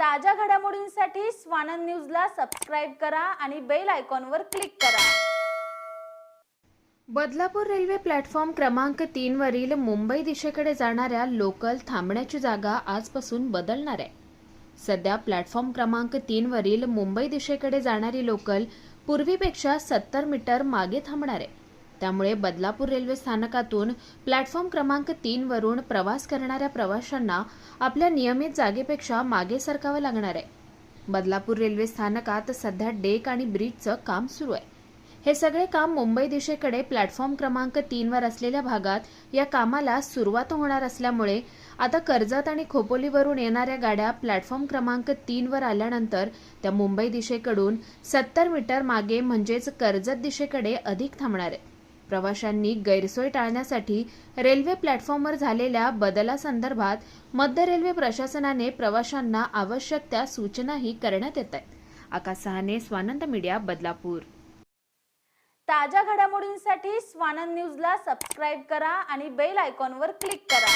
ताज्या घडामोडींसाठी स्वानंद न्यूजला सबस्क्राईब करा आणि बेल आयकॉनवर क्लिक करा. बदलापूर रेल्वे प्लॅटफॉर्म क्रमांक तीन वरील मुंबई दिशेकडे जाणाऱ्या लोकल थांबण्याची जागा आजपासून बदलणार आहे. सध्या प्लॅटफॉर्म क्रमांक तीन वरील मुंबई दिशेकडे जाणारी लोकल पूर्वीपेक्षा सत्तर मीटर मागे थांबणार आहे. त्यामुळे बदलापूर रेल्वे स्थानकातून प्लॅटफॉर्म क्रमांक तीन वरून प्रवास करणाऱ्या प्रवाशांना आपल्या नियमित जागेपेक्षा मागे सरकावं लागणार आहे. बदलापूर रेल्वे स्थानकात सध्या डेक आणि ब्रिजचं काम सुरू आहे. हे सगळे काम मुंबई दिशेकडे प्लॅटफॉर्म क्रमांक तीनवर असलेल्या भागात या कामाला सुरुवात होणार असल्यामुळे आता कर्जत आणि खोपोलीवरून येणाऱ्या गाड्या प्लॅटफॉर्म क्रमांक तीनवर आल्यानंतर त्या मुंबई दिशेकडून सत्तर मीटर मागे म्हणजेच कर्जत दिशेकडे अधिक थांबणार आहे. प्रवाशांनी गैरसोय टाळण्यासाठी रेल्वे प्लॅटफॉर्मवर झालेल्या बदलासंदर्भात मध्य रेल्वे प्रशासनाने प्रवाशांना आवश्यक त्या सूचनाही करण्यात येत आहेत. आकाश सहाने स्वानंद मीडिया बदलापूर. ताज्या घडामोडींसाठी स्वानंद न्यूजला सबस्क्राईब करा आणि बेल आयकॉनवर क्लिक करा.